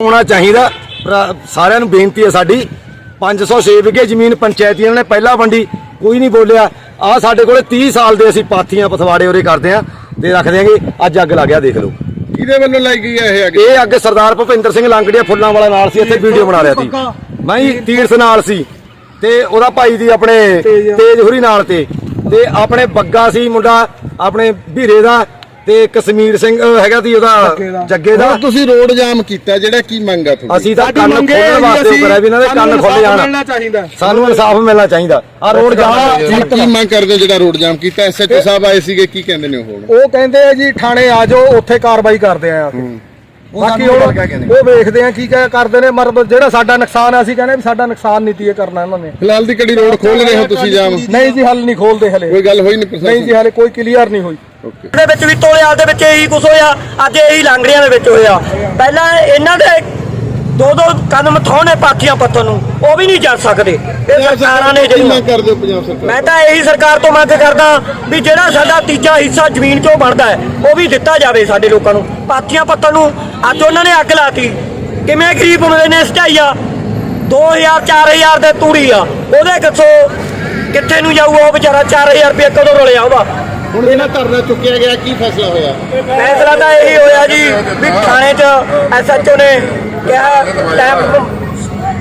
ਹੋਣਾ ਚਾਹੀਦਾ। ਸਾਰਿਆਂ ਨੂੰ ਬੇਨਤੀ ਹੈ ਸਾਡੀ 506 ਵਿਗੇ ਜ਼ਮੀਨ ਪੰਚਾਇਤੀ ਇਹਨਾਂ ਨੇ ਪਹਿਲਾਂ ਵੰਡੀ ਕੋਈ ਨਹੀਂ ਬੋਲਿਆ। ਆ ਸਾਡੇ ਕੋਲੇ 30 ਸਾਲ ਦੇ ਅਸੀਂ ਪਾਥੀਆਂ ਪਥਵਾੜੇ ਉਰੇ ਕਰਦੇ ਆ ਤੇ ਰੱਖ ਦਿਆਂਗੇ। ਅੱਜ ਅੱਗ ਲੱਗ ਗਿਆ ਦੇਖ ਲਓ। ਕਿਹਦੇ ਵੱਲੋਂ ਲਾਈ ਗਈ ਹੈ ਇਹ ਅੱਗ? ਇਹ ਅੱਗ ਸਰਦਾਰ ਭੁਪਿੰਦਰ ਸਿੰਘ ਲੰਗੜੀਆ ਫੁੱਲਾਂ ਵਾਲਾ ਨਾਲ ਸੀ ਇੱਥੇ ਵੀਡੀਓ ਬਣਾ ਰਿਹਾ ਸੀ। ਮੈਂ ਹੀ ਤੀਰਥ ਨਾਲ ਸੀ ਤੇ ਉਹਦਾ ਭਾਈ ਦੀ ਆਪਣੇ ਤੇਜ ਹੁਰੀ ਨਾਲ ਤੇ। ਤੇ ਆਪਣੇ ਬੱਗਾ ਸੀ ਮੁੰਡਾ ਆਪਣੇ ਵੀਰੇ ਦਾ। ਤੇ ਕਸ਼ਮੀਰ ਸਿੰਘ ਅਹ ਹੈਗਾ ਸੀ ਉਹਦਾ ਜੱਗੇ ਦਾ। ਹੁਣ ਤੁਸੀਂ ਰੋਡ ਜਾਮ ਕੀਤਾ ਜਿਹੜਾ ਕੀ ਮੰਗਾ ਤੁਹਾਡੀ? ਅਸੀਂ ਤਾਂ ਕੰਨ ਖੋਲਣ ਵਾਸਤੇ ਕਰਿਆ ਵੀ ਇਹਨਾਂ ਦੇ ਕੰਨ ਖੁੱਲ ਜਾਣ। ਚਾਹੀਦਾ। ਸਾਨੂੰ ਇਨਸਾਫ ਮਿਲਣਾ ਚਾਹੀਦਾ। ਆ ਰੋਡ ਜਾਣਾ ਕੀ ਕੀ ਮੰਗ ਕਰਦੇ ਹੋ ਜਿਹੜਾ ਰੋਡ ਜਾਮ ਕੀਤਾ? ਐਸਐਚਓ ਸਾਹਿਬ ਆਏ ਸੀਗੇ ਕੀ ਕਹਿੰਦੇ ਨੇ ਉਹ? ਹੁਣ ਉਹ ਕਹਿੰਦੇ ਆ ਜੀ ਥਾਣੇ ਆ ਜਾਓ ਉੱਥੇ ਕਾਰਵਾਈ ਕਰਦੇ ਆ ਕਹਿ ਕੇ। ਨਹੀਂ। ਉਹ ਵੇਖਦੇ ਆ ਕੀ ਕਹਿ ਕਰਦੇ ਨੇ ਮਤਲਬ ਜਿਹੜਾ ਸਾਡਾ ਨੁਕਸਾਨ ਆ ਅਸੀਂ ਕਹਿੰਦੇ ਵੀ ਸਾਡਾ ਨੁਕਸਾਨ ਨਹੀਂ ਤੀ ਇਹ ਕਰਨਾ ਇਹਨਾਂ ਨੇ। ਫਿਲਹਾਲ ਦੀ ਕੜੀ ਰੋਡ ਖੋਲ ਰਹੇ ਹੋ ਤੁਸੀਂ ਜਾਮ ਨਹੀਂ ਜੀ ਹੱਲ ਨਹੀਂ ਖੋਲਦੇ ਹਲੇ। ਕੋਈ ਗੱਲ ਹੋਈ ਨਹੀਂ ਨਹੀਂ ਪ੍ਰਸ਼ਾਸਨ ਜੀ ਹਲੇ ਕੋਈ ਕਲੀਅਰ ਨਹੀਂ ਹੋਈ। ਓਕੇ ਦੇ ਵਿੱਚ ਵੀ ਤੋਲਿਆਲ ਦੇ ਵਿੱਚ ਇਹੀ ਕੁਝ ਹੋਇਆ ਅੱਜ ਇਹੀ ਲਾਂਗੜੀਆਂ ਦੇ ਵਿੱਚ ਹੋਇਆ। ਪਹਿਲਾਂ ਇਹਨਾਂ ਦੇ ਦੋ ਦੋ ਕਦਮ ਥੋਣੇ ਪਾਥੀਆਂ ਪੱਤਨ ਨੂੰ ਉਹ ਵੀ ਨਹੀਂ ਜਾ ਸਕਦੇ। ਇਹ ਸਰਕਾਰਾਂ ਨੇ ਜਿਹੜੀਆਂ ਕਰਦੇ ਪੰਜਾਬ ਸਰਕਾਰ? ਮੈਂ ਤਾਂ ਇਹੀ ਸਰਕਾਰ ਤੋਂ ਮੰਗ ਕਰਦਾ ਵੀ ਜਿਹੜਾ ਸਾਡਾ ਤੀਜਾ ਹਿੱਸਾ ਜ਼ਮੀਨ 'ਚੋਂ ਬਣਦਾ ਹੈ ਉਹ ਵੀ ਦਿੱਤਾ ਜਾਵੇ ਸਾਡੇ ਲੋਕਾਂ ਨੂੰ। ਪਾਥੀਆਂ ਪੱਤਨ ਨੂੰ ਅੱਜ ਉਹਨਾਂ ਨੇ ਅੱਗ ਲਾਤੀ। ਕਿਵੇਂ ਗਰੀਬ ਬੰਦੇ ਨੇ ਸਟਾਈਆ 2000 4000 ਦੇ ਤੂੜੀ ਆ। ਉਹਦੇ ਕਿੱਥੋਂ ਕਿੱਥੇ ਨੂੰ ਜਾਊਗਾ ਉਹ ਵਿਚਾਰਾ? 4000 ਰੁਪਏ ਕਦੋਂ ਰਲਿਆ ਉਹਦਾ? ਹੁਣ ਇਹਨਾਂ ਧਰਨਾ ਚੁੱਕਿਆ ਗਿਆ ਕੀ ਫੈਸਲਾ ਹੋਇਆ? ਫੈਸਲਾ ਤਾਂ ਇਹੀ ਹੋਇਆ ਜੀ ਵੀ ਥਾਣੇ 'ਚ ਐਸਐਚਓ ਨੇ ਕਿਹਾ ਟਾਈਮ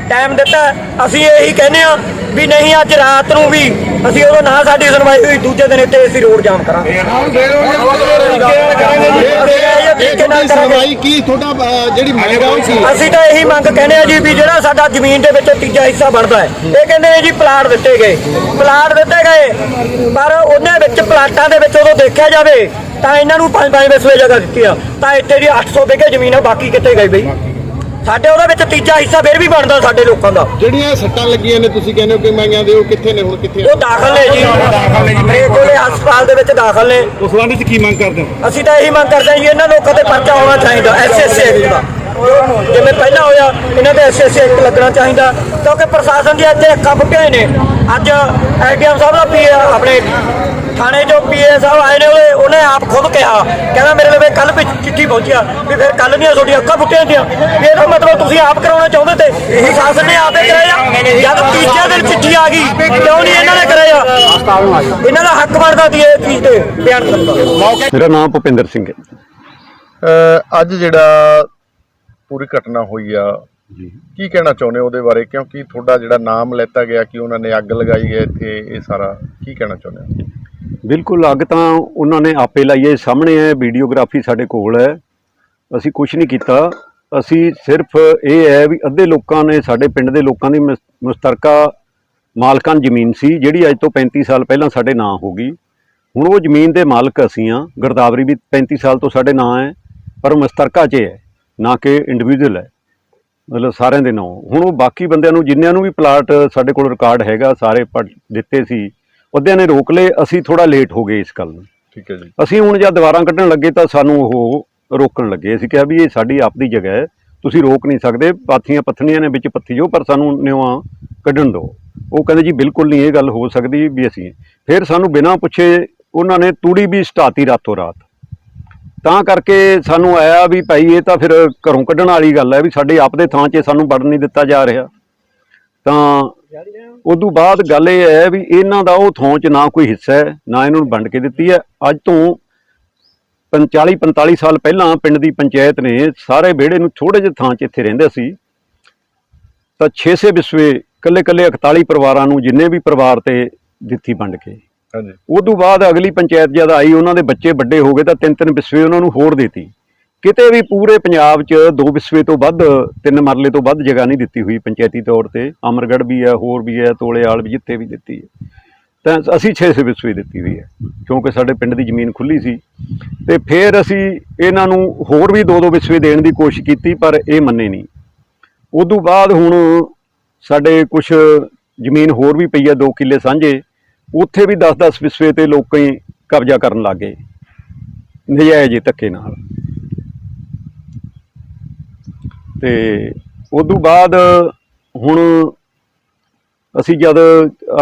ਟਾਈਮ ਦਿੱਤਾ। ਅਸੀਂ ਇਹੀ ਕਹਿੰਦੇ ਆ ਵੀ ਨਹੀਂ, ਅੱਜ ਰਾਤ ਨੂੰ ਵੀ ਅਸੀਂ ਉਦੋਂ ਨਾ ਸਾਡੀ ਸੁਣਵਾਈ ਹੋਈ, ਦੂਜੇ ਦਿਨ ਇੱਥੇ ਅਸੀਂ ਰੋਡ ਜਾਮ ਕਰਾਂਗੇ। ਸੁਣਵਾਈ ਕੀ ਤੁਹਾਡਾ ਜਿਹੜੀ ਮੰਗ ਆ ਉਹ ਕੀ ਅਸੀਂ ਤਾਂ ਇਹੀ ਮੰਗ ਕਹਿੰਦੇ ਆ ਜੀ ਵੀ ਜਿਹੜਾ ਸਾਡਾ ਜ਼ਮੀਨ ਦੇ ਵਿੱਚ ਤੀਜਾ ਹਿੱਸਾ ਬਣਦਾ ਹੈ, ਇਹ ਕਹਿੰਦੇ ਨੇ ਜੀ ਪਲਾਟ ਦਿੱਤੇ ਗਏ। ਪਲਾਟ ਦਿੱਤੇ ਗਏ, ਪਰ ਉਹਨਾਂ ਵਿੱਚ ਪਲਾਟਾਂ ਦੇ ਵਿੱਚ ਉਦੋਂ ਦੇਖਿਆ ਜਾਵੇ, ਤਾਂ ਇਹਨਾਂ ਨੂੰ ਪੰਜ ਪੰਜ ਵਿਸਵੇ ਜਗ੍ਹਾ ਦਿੱਤੀ ਆ ਤਾਂ ਇੱਥੇ ਦੀ 800 ਵਿਗੇ ਜ਼ਮੀਨ ਆ, ਬਾਕੀ ਕਿੱਥੇ ਗਈ ਬਈ? ਸਾਡੇ ਉਹਦੇ ਵਿੱਚ ਤੀਜਾ ਹਿੱਸਾ ਫਿਰ ਵੀ ਬਣਦਾ ਸਾਡੇ ਲੋਕਾਂ ਦਾ। ਜਿਹੜੀਆਂ ਸੱਟਾਂ ਲੱਗੀਆਂ ਨੇ ਤੁਸੀਂ ਕਹਿੰਦੇ ਹੋ ਕਿ ਮੰਗਾਂ ਦੇ ਉਹ ਕਿੱਥੇ ਨੇ ਹੁਣ ਕਿੱਥੇ ਆ? ਉਹ ਦਾਖਲ ਨੇ ਜੀ। ਮੇਰੇ ਕੋਲੇ ਹਸਪਤਾਲ ਦੇ ਵਿੱਚ ਦਾਖਲ ਨੇ। ਉਸ ਸੰਬੰਧ ਵਿੱਚ ਕੀ ਮੰਗ ਕਰਦੇ ਹੋ? ਅਸੀਂ ਤਾਂ ਇਹੀ ਮੰਗ ਕਰਦੇ ਹਾਂ ਜੀ ਇਹਨਾਂ ਲੋਕਾਂ ਤੇ ਪਰਚਾ ਹੋਣਾ ਚਾਹੀਦਾ ਐਸਐਸਏ ਐਕਟ ਦਾ ਜਿਵੇਂ ਪਹਿਲਾਂ ਹੋਇਆ ਇਹਨਾਂ ਤੇ ਐਸਐਸਏ ਐਕਟ ਲੱਗਣਾ ਚਾਹੀਦਾ ਕਿਉਂਕਿ ਪ੍ਰਸ਼ਾਸਨ ਦੀ ਇੱਥੇ ਅੱਖਾਂ ਫੁੱਟੀਆਂ ਨੇ। ਅੱਜ ਐਡੀਐਮ ਸਾਹਿਬ ਦਾ ਪੀਏ ਆਪਣੇ ਥਾਣੇ ਜੋ ਪੀਏ ਸਾਹਿਬ ਆਏ ਨੇ ਉਹਨੇ ਉਹਨੇ ਆਪ ਖੁਦ ਕਿਹਾ। ਕਹਿੰਦਾ ਮੇਰੇ ਲਵੇ ਕੱਲ ਵੀ ਚਿੱਠੀ ਪਹੁੰਚਿਆ ਵੀ ਫਿਰ ਕੱਲ ਨਹੀਂ ਤੁਹਾਡੀਆਂ ਅੱਖਾਂ ਫੁੱਟੀਆਂ ਦੀਆਂ ਵੀ ਇਹਦਾ ਮਤਲਬ ਤੁਸੀਂ ਆਪ ਕਰਾਉਣਾ ਚਾਹੁੰਦੇ ਤੇ ਪ੍ਰਸ਼ਾਸਨ ਨੇ ਆਪੇ ਕਰਾਇਆ। ਜਦ ਤੀਜੇ ਦਿਨ ਚਿੱਠੀ ਆ ਗਈ ਕਿਉਂ ਨਹੀਂ ਇਹਨਾਂ ਨੇ ਕਰਾਇਆ? ਇਹਨਾਂ ਦਾ ਹੱਕ ਬਣਦਾ ਸੀ ਇਹ ਚੀਜ਼ ਤੇ ਬਿਆਨ ਕਰਨ ਮੇਰਾ ਨਾਮ ਭੁਪਿੰਦਰ ਸਿੰਘ ਹੈ। ਅੱਜ ਜਿਹੜਾ ਪੂਰੀ ਘਟਨਾ ਹੋਈ ਆ ਕੀ ਕਹਿਣਾ ਚਾਹੁੰਦੇ ਹੋ ਉਹਦੇ ਬਾਰੇ? ਕਿਉਂਕਿ ਤੁਹਾਡਾ ਜਿਹੜਾ ਨਾਮ ਲੈਤਾ ਗਿਆ ਕਿ ਉਹਨਾਂ ਨੇ ਅੱਗ ਲਗਾਈ ਹੈ ਇੱਥੇ ਇਹ ਸਾਰਾ ਕੀ ਕਹਿਣਾ ਚਾਹੁੰਦੇ ਹੋ? ਬਿਲਕੁਲ, ਅੱਗ ਤਾਂ ਉਹਨਾਂ ਨੇ ਆਪੇ ਲਾਈ ਹੈ। ਸਾਹਮਣੇ ਹੈ, ਵੀਡੀਓਗ੍ਰਾਫੀ ਸਾਡੇ ਕੋਲ ਹੈ। ਅਸੀਂ ਕੁਝ ਨਹੀਂ ਕੀਤਾ। ਅਸੀਂ ਸਿਰਫ ਇਹ ਹੈ ਵੀ ਅੱਧੇ ਲੋਕਾਂ ਨੇ, ਸਾਡੇ ਪਿੰਡ ਦੇ ਲੋਕਾਂ ਦੀ ਮੁਸ- ਮੁਸ਼ਤਰਕਾ ਮਾਲਕਾਂ ਜ਼ਮੀਨ ਸੀ, ਜਿਹੜੀ ਅੱਜ ਤੋਂ 35 ਸਾਲ ਪਹਿਲਾਂ ਸਾਡੇ ਨਾਂ ਹੋ ਗਈ। ਹੁਣ ਉਹ ਜ਼ਮੀਨ ਦੇ ਮਾਲਕ ਅਸੀਂ ਆ ਗਰਦਾਵਰੀ ਵੀ 35 ਸਾਲ ਤੋਂ ਸਾਡੇ ਨਾਂ ਹੈ, ਪਰ ਮੁਸ਼ਤਰਕਾ 'ਚ ਹੈ, ਨਾ ਕਿ ਇੰਡੀਵਿਜੂਅਲ ਹੈ। ਮਤਲਬ ਸਾਰਿਆਂ ਦੇ ਨਾਂ। ਹੁਣ ਉਹ ਬਾਕੀ ਬੰਦਿਆਂ ਨੂੰ, ਜਿੰਨਿਆਂ ਨੂੰ ਵੀ ਪਲਾਟ ਸਾਡੇ ਕੋਲ ਰਿਕਾਰਡ ਹੈਗਾ, ਸਾਰੇ ਪੜ੍ਹ ਦਿੱਤੇ ਸੀ। ਉਹਦਿਆਂ ਨੇ ਰੋਕ ਲਏ ਅਸੀਂ ਥੋੜਾ ਲੇਟ ਹੋ ਗਏ ਇਸ ਗੱਲ ਨੂੰ। ਠੀਕ ਹੈ ਜੀ। ਅਸੀਂ ਹੁਣ ਜਦ ਦੀਵਾਰਾਂ ਕੱਢਣ ਲੱਗੇ ਤਾਂ ਸਾਨੂੰ ਉਹ ਰੋਕਣ ਲੱਗੇ। ਅਸੀਂ ਕਿਹਾ ਵੀ ਇਹ ਸਾਡੀ ਆਪਦੀ ਜਗ੍ਹਾ ਹੈ ਤੁਸੀਂ ਰੋਕ ਨਹੀਂ ਸਕਦੇ ਪਾਥੀਆਂ ਪੱਥਣੀਆਂ ਨੇ ਵਿੱਚ ਪੱਥੀ ਜੋ ਪਰ ਸਾਨੂੰ ਨਿਵਾ ਕੱਢਣ ਦਿਓ। ਉਹ ਕਹਿੰਦੇ ਜੀ ਬਿਲਕੁਲ ਨਹੀਂ ਇਹ ਗੱਲ ਹੋ ਸਕਦੀ ਵੀ ਅਸੀਂ ਫਿਰ ਸਾਨੂੰ ਬਿਨਾਂ ਪੁੱਛੇ ਉਹਨਾਂ ਨੇ ਤੂੜੀ ਵੀ ਸਟਾਤੀ ਰਾਤੋਂ ਰਾਤ। ਤਾਂ ਕਰਕੇ ਸਾਨੂੰ ਆਇਆ ਵੀ ਭਾਈ ਇਹ ਤਾਂ ਫਿਰ ਘਰੋਂ ਕੱਢਣ ਵਾਲੀ ਗੱਲ ਹੈ ਵੀ ਸਾਡੇ ਆਪ ਦੇ ਥਾਂ 'ਚ ਸਾਨੂੰ ਵੜਨ ਨਹੀਂ ਦਿੱਤਾ ਜਾ ਰਿਹਾ। ਤਾਂ ਉਦੋਂ ਬਾਅਦ ਗੱਲ ਇਹ ਹੈ ਵੀ ਇਹਨਾਂ ਦਾ ਉਹ ਥਾਂ 'ਚ ਨਾ ਕੋਈ ਹਿੱਸਾ ਹੈ ਨਾ ਇਹਨਾਂ ਨੂੰ ਵੰਡ ਕੇ ਦਿੱਤੀ ਹੈ। ਅੱਜ ਤੋਂ 45 45 ਸਾਲ ਪਹਿਲਾਂ ਪਿੰਡ ਦੀ ਪੰਚਾਇਤ ਨੇ ਸਾਰੇ ਵਿਹੜੇ ਨੂੰ ਥੋੜੇ ਜਿਹੇ ਥਾਂ 'ਚ ਇੱਥੇ ਰਹਿੰਦੇ ਸੀ। ਤਾਂ 600 ਵਿਸਵੇ ਕੱਲੇ ਕੱਲੇ 41 ਪਰਿਵਾਰਾਂ ਨੂੰ ਜਿੰਨੇ ਵੀ ਪਰਿਵਾਰ ਤੇ ਦਿੱਤੀ ਵੰਡ ਕੇ। ਹਾਂਜੀ। ਉਦੋਂ ਬਾਅਦ ਅਗਲੀ ਪੰਚਾਇਤ ਜਦ ਆਈ ਉਹਨਾਂ ਦੇ ਬੱਚੇ ਵੱਡੇ ਹੋ ਗਏ ਤਾਂ ਤਿੰਨ ਤਿੰਨ ਵਿਸਵੇ ਉਹਨਾਂ ਨੂੰ ਹੋਰ ਦਿੱਤੀ। ਕਿਤੇ ਵੀ ਪੂਰੇ ਪੰਜਾਬ 'ਚ ਦੋ ਵਿਸਵੇ ਤੋਂ ਵੱਧ, ਤਿੰਨ ਮਰਲੇ ਤੋਂ ਵੱਧ ਜਗ੍ਹਾ ਨਹੀਂ ਦਿੱਤੀ ਹੋਈ ਪੰਚਾਇਤੀ ਤੌਰ ਤੇ। ਅਮਰਗੜ੍ਹ ਵੀ ਹੈ, ਹੋਰ ਵੀ ਹੈ, ਤੋਲੇਆਲ ਵੀ ਜਿੱਥੇ ਵੀ ਦਿੱਤੀ ਹੈ। ਤਾਂ ਅਸੀਂ 600 ਵਿਸਵੇ ਦਿੱਤੀ ਹੋਈ ਹੈ, ਕਿਉਂਕਿ ਸਾਡੇ ਪਿੰਡ ਦੀ ਜ਼ਮੀਨ ਖੁੱਲੀ ਸੀ। ਤੇ ਫਿਰ ਅਸੀਂ ਇਹਨਾਂ ਨੂੰ ਹੋਰ ਵੀ ਦੋ ਦੋ ਵਿਸਵੇ ਦੇਣ ਦੀ ਕੋਸ਼ਿਸ਼ ਕੀਤੀ, ਪਰ ਇਹ ਮੰਨੇ ਨਹੀਂ। ਉਦੋਂ ਬਾਅਦ ਹੁਣ ਸਾਡੇ ਕੁਝ ਜ਼ਮੀਨ ਹੋਰ ਵੀ ਪਈ ਹੈ 2 ਕਿੱਲੇ ਸਾਂਝੇ, ਉੱਥੇ ਵੀ 10-10 ਵਿਸਵੇ ਤੇ ਲੋਕਾਂ ਹੀ ਕਬਜ਼ਾ ਕਰਨ ਲੱਗੇ ਨਜਾਇਜ਼ ਹੀ ਧੱਕੇ ਨਾਲ। ਤੇ ਉਦੋਂ ਬਾਅਦ ਹੁਣ ਅਸੀਂ ਜਦ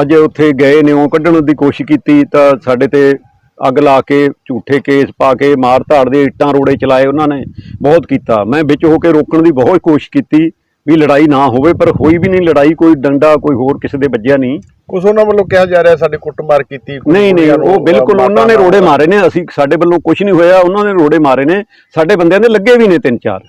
ਅੱਜ ਉੱਥੇ ਗਏ ਨੇ ਉਹ ਕੱਢਣ ਦੀ ਕੋਸ਼ਿਸ਼ ਕੀਤੀ ਤਾਂ ਸਾਡੇ ਤੇ ਅੱਗ ਲਾ ਕੇ ਝੂਠੇ ਕੇਸ ਪਾ ਕੇ ਮਾਰ ਧਾੜ ਦੇ ਇੱਟਾਂ ਰੋੜੇ ਚਲਾਏ ਉਹਨਾਂ ਨੇ ਬਹੁਤ ਕੀਤਾ। ਮੈਂ ਵਿੱਚ ਹੋ ਕੇ ਰੋਕਣ ਦੀ ਬਹੁਤ ਕੋਸ਼ਿਸ਼ ਕੀਤੀ ਵੀ ਲੜਾਈ ਨਾ ਹੋਵੇ ਪਰ ਹੋਈ ਵੀ ਨਹੀਂ ਲੜਾਈ ਕੋਈ ਡੰਡਾ ਕੋਈ ਹੋਰ ਕਿਸੇ ਦੇ ਵੱਜਿਆ ਨਹੀਂ। ਕੁਝ ਉਹਨਾਂ ਵੱਲੋਂ ਕਿਹਾ ਜਾ ਰਿਹਾ ਸਾਡੇ ਕੁੱਟਮਾਰ ਕੀਤੀ। ਨਹੀਂ ਨਹੀਂ ਉਹ ਬਿਲਕੁਲ ਉਹਨਾਂ ਨੇ ਰੋੜੇ ਮਾਰੇ ਨੇ ਅਸੀਂ ਸਾਡੇ ਵੱਲੋਂ ਕੁਝ ਨਹੀਂ ਹੋਇਆ ਉਹਨਾਂ ਨੇ ਰੋੜੇ ਮਾਰੇ ਨੇ ਸਾਡੇ ਬੰਦਿਆਂ ਦੇ ਲੱਗੇ ਵੀ ਨੇ ਤਿੰਨ ਚਾਰ।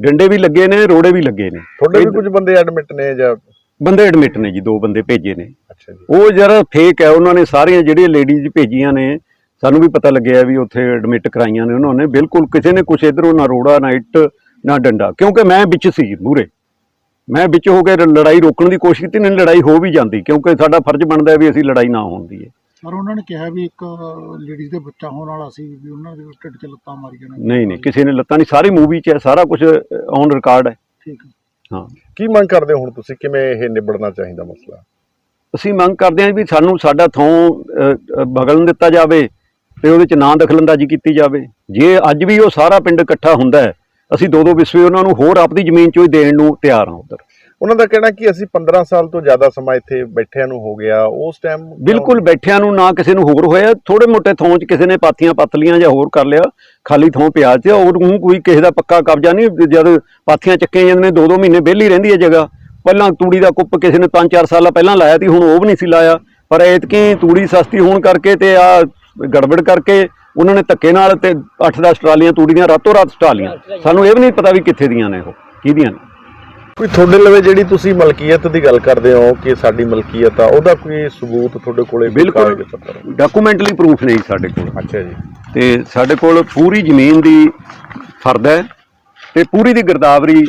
ਡੰਡੇ ਵੀ ਲੱਗੇ ਨੇ ਰੋੜੇ ਵੀ ਲੱਗੇ ਨੇ। ਤੁਹਾਡੇ ਵੀ ਕੁਝ ਬੰਦੇ ਐਡਮਿਟ ਨੇ ਜਾਂ ਬੰਦੇ ਐਡਮਿਟ ਨੇ ਜੀ ਦੋ ਬੰਦੇ ਭੇਜੇ ਨੇ। ਅੱਛਾ ਜੀ। ਉਹ ਜਰਾ ਫੇਕ ਹੈ ਉਹਨਾਂ ਨੇ ਸਾਰੀਆਂ ਜਿਹੜੀਆਂ ਲੇਡੀਜ਼ ਭੇਜੀਆਂ ਨੇ ਸਾਨੂੰ ਵੀ ਪਤਾ ਲੱਗਿਆ ਵੀ ਉੱਥੇ ਐਡਮਿਟ ਕਰਾਈਆਂ ਨੇ ਉਹਨਾਂ ਨੇ। ਬਿਲਕੁਲ ਕਿਸੇ ਨੇ ਕੁਛ ਇਧਰੋਂ ਨਾ ਰੋੜਾ ਨਾ ਇੱਟ ਨਾ ਡੰਡਾ। ਕਿਉਂਕਿ ਮੈਂ ਵਿੱਚ ਸੀ ਮੂਰੇ ਮੈਂ ਵਿੱਚ ਹੋ ਕੇ ਲੜਾਈ ਰੋਕਣ ਦੀ ਕੋਸ਼ਿਸ਼ ਕੀਤੀ ਨਹੀਂ ਲੜਾਈ ਹੋ ਵੀ ਜਾਂਦੀ ਕਿਉਂਕਿ ਸਾਡਾ ਫਰਜ਼ ਬਣਦਾ ਵੀ ਅਸੀਂ ਲੜਾਈ ਨਾ ਹੋਣ ਦੀਏ ਪਰ ਉਹਨਾਂ ਨੇ ਕਿਹਾ ਵੀ ਇੱਕ ਲੇਡੀਜ਼ ਦੇ ਬੱਚਾ ਹੋਣ ਵਾਲਾ ਸੀ ਵੀ ਉਹਨਾਂ ਦੇ ਢਿੱਡ 'ਚ ਲੱਤਾਂ ਮਾਰੀਆਂ ਨੇ। ਨਹੀਂ ਨਹੀਂ ਕਿਸੇ ਨੇ ਲੱਤਾਂ ਨਹੀਂ ਸਾਰੀ ਮੂਵੀ 'ਚ ਹੈ ਸਾਰਾ ਕੁਝ ਔਨ ਰਿਕਾਰਡ ਹੈ। ਠੀਕ ਹੈ। ਹਾਂ। ਕੀ ਮੰਗ ਕਰਦੇ ਹੋ ਹੁਣ ਤੁਸੀਂ? ਕਿਵੇਂ ਇਹ ਨਿਬੜਨਾ ਚਾਹੀਦਾ ਮਸਲਾ? ਅਸੀਂ ਮੰਗ ਕਰਦੇ ਹਾਂ ਵੀ ਸਾਨੂੰ ਸਾਡਾ ਥੋਂ ਬਗਲਣ ਦਿੱਤਾ ਜਾਵੇ ਤੇ ਉਹਦੇ ਚ ਨਾ ਦਖਲਅੰਦਾਜ਼ੀ ਕੀਤੀ ਜਾਵੇ। ਜੇ ਅੱਜ ਵੀ ਉਹ ਸਾਰਾ ਪਿੰਡ ਇਕੱਠਾ ਹੁੰਦਾ ਹੈ ਅਸੀਂ ਦੋ ਦੋ ਵਿਸਵੇ ਉਹਨਾਂ ਨੂੰ ਹੋਰ ਆਪਦੀ ਜ਼ਮੀਨ ਚੋਂ ਹੀ ਦੇਣ ਨੂੰ ਤਿਆਰ ਹਾਂ ਉਧਰ। ਉਹਨਾਂ ਦਾ ਕਹਿਣਾ ਕਿ ਅਸੀਂ 15 ਸਾਲ ਤੋਂ ਜ਼ਿਆਦਾ ਸਮਾਂ ਇੱਥੇ ਬੈਠਿਆਂ ਨੂੰ ਹੋ ਗਿਆ, ਉਸ ਟਾਈਮ ਬਿਲਕੁਲ ਬੈਠਿਆਂ ਨੂੰ ਨਾ ਕਿਸੇ ਨੂੰ ਹੋਰ ਹੋਇਆ ਥੋੜੇ ਮੋਟੇ ਥੋਂ ਚ ਕਿਸੇ ਨੇ ਪਾਥੀਆਂ ਪੱਥਲੀਆਂ ਜਾਂ ਹੋਰ ਕਰ ਲਿਆ, ਖਾਲੀ ਥੋਂ ਪਿਆ ਚ ਔਰ ਊਂ ਕੋਈ ਕਿਸੇ ਦਾ ਪੱਕਾ ਕਬਜ਼ਾ ਨਹੀਂ, ਜਦ ਪਾਥੀਆਂ ਚੱਕੀਆਂ ਜਾਂਦੇ ਨੇ ਦੋ ਦੋ ਮਹੀਨੇ ਵਿਹਲੀ ਰਹਿੰਦੀ ਹੈ ਜਗ੍ਹਾ, ਪਹਿਲਾਂ ਤੂੜੀ ਦਾ ਕੁੱਪ ਕਿਸੇ ਨੇ 5-4 ਸਾਲਾਂ ਪਹਿਲਾਂ ਲਾਇਆ ਸੀ, ਹੁਣ ਉਹ ਵੀ ਨਹੀਂ ਸੀ ਲਾਇਆ, ਪਰ ਐਤਕੀ ਤੂੜੀ ਸਸਤੀ ਹੋਣ ਕਰਕੇ ਤੇ ਆ ਗੜਬੜ ਕਰਕੇ ਉਹਨਾਂ ਨੇ ਧੱਕੇ ਨਾਲ ਤੇ 8-10 ਟਰਾਲੀਆਂ ਤੂੜੀ ਦੀਆਂ, ਰਾਤੋਂ ਰਾਤ ਸਟਾ ਲੀਆਂ ਸਾਨੂੰ ਇਹ ਵੀ ਨਹੀਂ ਪਤਾ ਵੀ ਕਿੱਥੇ ਦੀਆਂ ਨੇ ਉਹ ਕਿਹਦੀਆਂ ਨੇ। ਕੋਈ ਤੁਹਾਡੇ ਲਵੇ ਜਿਹੜੀ ਤੁਸੀਂ ਮਲਕੀਅਤ ਦੀ ਗੱਲ ਕਰਦੇ ਹੋ ਕਿ ਸਾਡੀ ਮਲਕੀਅਤ ਆ ਉਹਦਾ ਕੋਈ ਸਬੂਤ ਤੁਹਾਡੇ ਕੋਲੇ ਬਿਲਕੁਲ? ਡਾਕੂਮੈਂਟਲੀ ਪ੍ਰੂਫ ਨਹੀਂ ਸਾਡੇ ਕੋਲ। ਅੱਛਾ ਜੀ। ਤੇ ਸਾਡੇ ਕੋਲ ਪੂਰੀ ਜ਼ਮੀਨ ਦੀ ਫਰਦ ਹੈ ਤੇ ਪੂਰੀ ਦੀ ਗਿਰਦਾਵਰੀ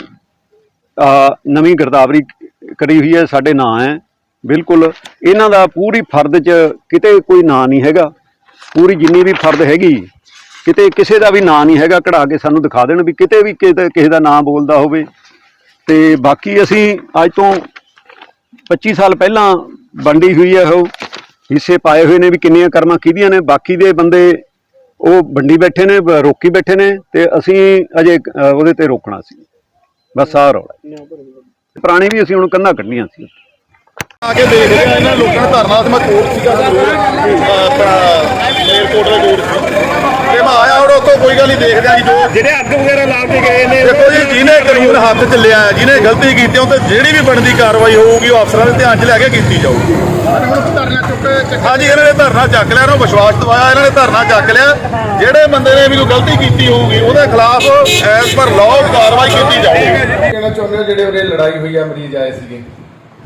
ਆ ਨਵੀਂ ਗਿਰਦਾਵਰੀ ਕਰੀ ਹੋਈ ਹੈ ਸਾਡੇ ਨਾਂ ਹੈ। ਬਿਲਕੁਲ ਇਹਨਾਂ ਦਾ ਪੂਰੀ ਫਰਦ 'ਚ ਕਿਤੇ ਕੋਈ ਨਾਂ ਨਹੀਂ ਹੈਗਾ। ਪੂਰੀ ਜਿੰਨੀ ਵੀ ਫਰਦ ਹੈਗੀ ਕਿਤੇ ਕਿਸੇ ਦਾ ਵੀ ਨਾਂ ਨਹੀਂ ਹੈਗਾ ਕਢਾ ਕੇ ਸਾਨੂੰ ਦਿਖਾ ਦੇਣ ਵੀ ਕਿਤੇ ਵੀ ਕਿਸੇ ਦਾ ਨਾਂ ਬੋਲਦਾ ਹੋਵੇ। ਤੇ ਬਾਕੀ ਅਸੀਂ ਅੱਜ ਤੋਂ 25 ਸਾਲ ਪਹਿਲਾਂ ਵੰਡੀ ਹੋਈ ਹੈ ਉਹ, ਹਿੱਸੇ ਪਾਏ ਹੋਏ ਨੇ ਵੀ ਕਿੰਨੀਆਂ ਕਰਮਾਂ ਕਿਹਦੀਆਂ ਨੇ, ਬਾਕੀ ਦੇ ਬੰਦੇ ਉਹ ਵੰਡੀ ਬੈਠੇ ਨੇ ਰੋਕੀ ਬੈਠੇ ਨੇ ਤੇ ਅਸੀਂ ਅਜੇ ਉਹਦੇ ਤੇ ਰੋਕਣਾ ਸੀ। ਬਸ ਆਹ ਰੌਲਾ ਪੁਰਾਣੀ ਵੀ ਅਸੀਂ ਹੁਣ ਕੰਧਾਂ ਕੱਢੀਆਂ ਸੀ। ਆ ਕੇ ਦੇਖ ਰਿਹਾ ਇਹਨਾਂ ਲੋਕਾਂ ਨੇ ਧਰਨਾ ਤੇ ਮੈਂ ਕੋਰਟ ਸੀਗਾ। ਜ਼ਰੂਰ ਦਾ ਕੋਰਟ ਤੇ ਮੈਂ ਆਇਆ ਹੁਣ ਉੱਥੋਂ ਕੋਈ ਗੱਲ ਨਹੀਂ ਦੇਖਦੇ ਆ ਜੀ ਜੋ। ਜਿਹੜੇ ਅੱਗ ਵਗੈਰਾ ਲਾ ਕੇ ਗਏ ਨੇ ਦੇਖੋ ਜੀ ਜਿਹਨੇ ਕਾਨੂੰਨ ਹੱਥ ਚ ਲਿਆ ਹੈ, ਜਿਹਨੇ ਗਲਤੀ ਕੀਤੀ ਉਹ ਤੇ ਜਿਹੜੀ ਵੀ ਬਣਦੀ ਕਾਰਵਾਈ ਹੋਊਗੀ ਉਹ ਅਫਸਰਾਂ ਦੇ ਧਿਆਨ ਚ ਲੈ ਕੇ ਕੀਤੀ ਜਾਊਗੀ। ਹਾਂਜੀ ਇਹਨਾਂ ਨੇ ਧਰਨਾ ਚੱਕ ਲਿਆ ਇਹਨਾਂ ਨੂੰ ਵਿਸ਼ਵਾਸ ਦਿਵਾਇਆ ਇਹਨਾਂ ਨੇ ਧਰਨਾ ਚੱਕ ਲਿਆ। ਜਿਹੜੇ ਬੰਦੇ ਨੇ ਵੀ ਕੋਈ ਗਲਤੀ ਕੀਤੀ ਹੋਊਗੀ ਉਹਦੇ ਖਿਲਾਫ ਐਸ ਪਰ ਲਾਅ ਕਾਰਵਾਈ ਕੀਤੀ ਜਾਊਗੀ। ਕਹਿਣਾ ਚਾਹੁੰਦੇ ਜਿਹੜੇ ਉਹਨੇ ਲੜਾਈ ਹੋਈ ਆ ਮਰੀਜ਼ ਆਏ ਸੀਗੇ?